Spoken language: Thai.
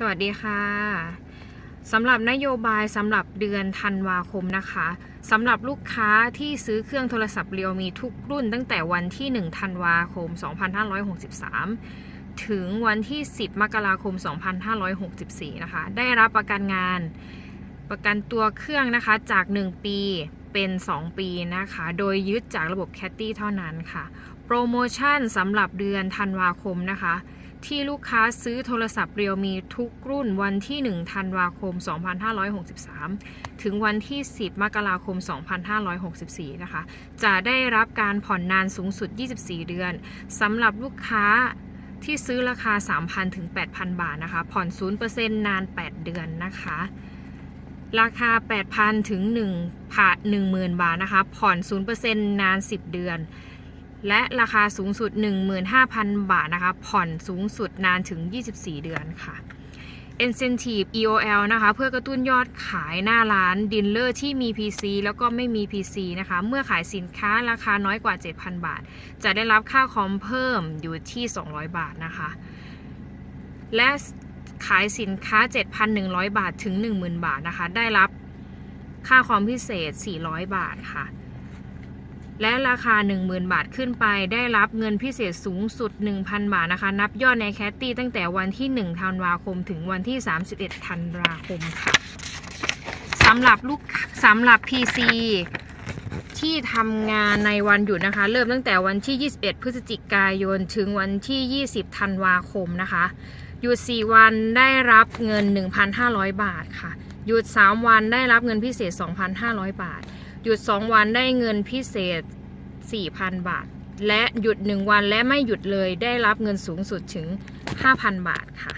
สวัสดีค่ะสำหรับนโยบายสำหรับเดือนธันวาคมนะคะสำหรับลูกค้าที่ซื้อเครื่องโทรศัพท์เรียวมีทุกรุ่นตั้งแต่วันที่ 1 ธันวาคม 2563 ถึงวันที่ 10 มกราคม 2564 นะคะ ได้รับประกันงาน ประกันตัวเครื่องนะคะจาก 1 ปีเป็น 2 ปีนะคะ โดยยึดจากระบบแคตตี้เท่านั้นค่ะ โปรโมชั่นสำหรับเดือนธันวาคมนะคะที่ลูกค้าซื้อโทรศัพท์เรียวมีทุกรุ่นวันที่ 1 ธันวาคม 2563 ถึงวันที่ 10 มกราคม 2564 นะคะ จะได้รับการผ่อนนานสูงสุด 24 เดือนสำหรับลูกค้าที่ซื้อราคา 3,000 ถึง 8,000 บาทนะคะ ผ่อน 0%นาน 8 เดือนนะคะ ราคา 8,000 ถึง1ผ่า10,000 บาทนะคะ ผ่อน 0%นาน 10 เดือน และราคาสูงสุด 15,000 บาทนะคะ ผ่อนสูงสุดนานถึง 24 เดือนค่ะ Incentive EOL นะคะ เพื่อกระตุ้นยอดขายหน้าร้านดินเลอร์ที่มี PC แล้วก็ไม่มี PC นะคะ เมื่อขายสินค้าราคาน้อยกว่า 7,000 บาท จะได้รับค่าคอมเพิ่มอยู่ที่ 200 บาทนะคะ และขายสินค้า 7,100 บาทถึง 10,000 บาทนะคะ ได้รับค่าคอมพิเศษ 400 บาทค่ะ และราคา 10,000 บาทขึ้นไป ได้รับเงินพิเศษสูงสุด 1,000 บาทนะคะ นับยอดในแคตตี้ตั้งแต่วันที่ 1 ธันวาคม ถึงวันที่ 31 ธันวาคมค่ะสำหรับลูกสำหรับ PC ที่ทำงานในวันหยุดนะคะ เริ่มตั้งแต่วันที่ 21 พฤศจิกายน ถึงวันที่ 20 ธันวาคมนะคะ หยุด 4 วันได้รับเงิน 1,500 บาทค่ะ หยุด 3 วันได้รับเงินพิเศษ 2,500 บาท หยุด 2 วันได้เงินพิเศษ 4,000 บาท และหยุด 1 วันและไม่หยุดเลยได้รับเงินสูงสุดถึง 5,000 บาทค่ะ